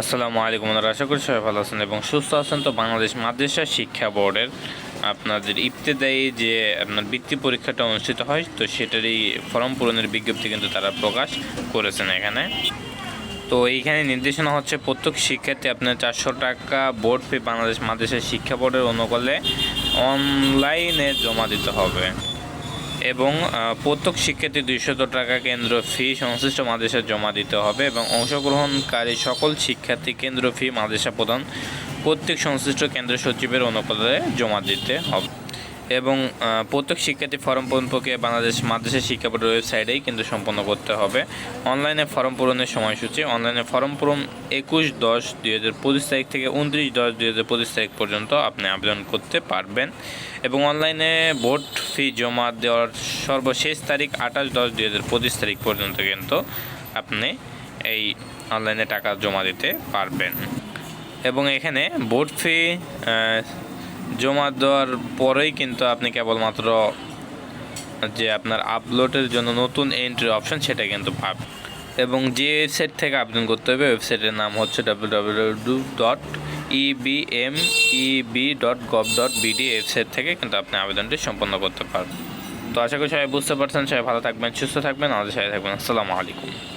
আসসালামু আলাইকুম আমরা আশা করি সবাই ভালো আছেন এবং সুস্থ আছেন। তো বাংলাদেশ মাদ্রাসা শিক্ষা বোর্ডের আপনাদের ইবতেদায়ী যে আপনার বৃত্তি পরীক্ষাটা অনুষ্ঠিত হয়, তো সেটারই ফর্ম পূরণের বিজ্ঞপ্তি কিন্তু তারা প্রকাশ করেছেন এখানে। তো এইখানে নির্দেশনা হচ্ছে, প্রত্যেক শিক্ষার্থী আপনার চারশো টাকা বোর্ড ফি বাংলাদেশ মাদ্রাসা শিক্ষা বোর্ডের অনুকূলে অনলাইনে জমা দিতে হবে। এবং প্রত্যেক শিক্ষার্থী দুইশত টাকা কেন্দ্র ফি সংশ্লিষ্ট মাদ্রাসায় জমা দিতে হবে এবং অংশগ্রহণকারী সকল শিক্ষার্থী কেন্দ্র ফি মাদ্রাসা প্রদান প্রত্যেক সংশ্লিষ্ট কেন্দ্র সচিবের অনুকূলে জমা দিতে হবে। এবং প্রত্যেক শিক্ষার্থী ফর্ম পূরণ প্রক্রিয়া বাংলাদেশ মাদ্রাসা শিক্ষা বোর্ডের ওয়েবসাইটেই কিন্তু সম্পন্ন করতে হবে। অনলাইনে ফর্ম পূরণের সময়সূচি, অনলাইনে ফর্ম পূরণ একুশ দশ দুই হাজার পঁচিশ তারিখ থেকে উনত্রিশ দশ দুই হাজার পঁচিশ তারিখ পর্যন্ত আপনি আবেদন করতে পারবেন। এবং অনলাইনে ভোট ফি জমা দেওয়ার সর্বশেষ তারিখ আঠাশ দশ দুই হাজার পঁচিশ তারিখ পর্যন্ত কিন্তু আপনি এই অনলাইনে টাকা জমা দিতে পারবেন। এবং এখানে বোর্ড ফি জমা দেওয়ার পরেই কিন্তু আপনি কেবলমাত্র যে আপনার আপলোডের জন্য নতুন এন্ট্রি অপশন সেটা কিন্তু পাবেন। এবং যে ওয়েবসাইট থেকে আবেদন করতে হবে ওয়েবসাইটের নাম হচ্ছে W W dot EBM EB dot gov dot BD website থেকে কিন্তু আপনি আবেদনটি সম্পন্ন করতে পারবেন। তো আশা করি সবাই বুঝতে পারছেন, সবাই ভালো থাকবেন, সুস্থ থাকবেন, আমাদের সাথে থাকবেন। আসসালামু আলাইকুম।